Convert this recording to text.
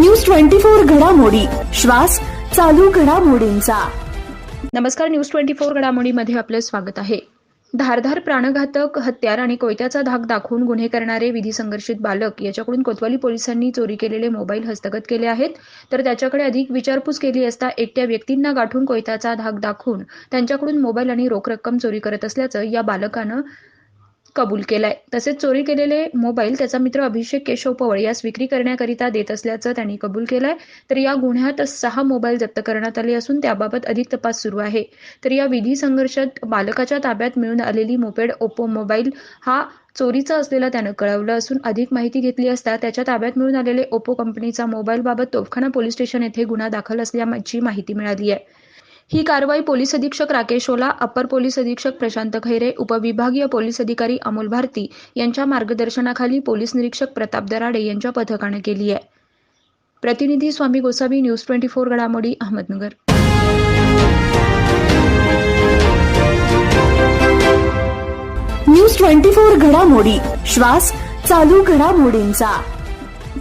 News twenty four घडामोडी. श्वास चालू घडामोडींचा. नमस्कार न्यूज ट्वेंटी फोर घडामोडीमध्ये आपलं स्वागत आहे. धारधार प्राणघातक हत्यार आणि कोयत्याचा धाक दाखवून गुन्हे करणारे विधी संघर्षित बालक याच्याकडून कोतवाली पोलिसांनी चोरी केलेले मोबाईल हस्तगत केले आहेत. तर त्याच्याकडे अधिक विचारपूस केली असता एकट्या व्यक्तींना गाठून कोयत्याचा धाक दाखवून त्यांच्याकडून मोबाईल आणि रोख रक्कम चोरी करत असल्याचं या बालकानं कबूल केलाय. तसेच चोरी केलेले मोबाईल त्याचा मित्र अभिषेक केशव पवळ यास विक्री करण्याकरिता देत असल्याचं त्यांनी कबूल केलंय. तर या गुन्ह्यात सहा मोबाईल जप्त करण्यात आले असून त्याबाबत अधिक तपास सुरू आहे. तर या विधी संघर्षात बालकाच्या ताब्यात मिळून आलेली मोपेड ओप्पो मोबाईल हा चोरीचा असलेला त्यानं कळवलं असून अधिक माहिती घेतली असता त्याच्या ताब्यात मिळून आलेले ओप्पो कंपनीचा मोबाईलबाबत तोफखाना पोलीस स्टेशन येथे गुन्हा दाखल असल्याची माहिती मिळाली आहे. ही कारवाई पोलीस अधीक्षक राकेश ओला अपर पोलीस अधीक्षक प्रशांत खैरे उपविभागीय पोलीस अधिकारी अमोल भारती यांच्या मार्गदर्शनाखाली पोलीस निरीक्षक प्रताप दराडे यांच्या पथकाने केली आहे. प्रतिनिधी Swami Gosavi news twenty four घडामोडी अहमदनगर. न्यूज ट्वेंटी फोर घडामोडी श्वास चालू घडामोडींचा.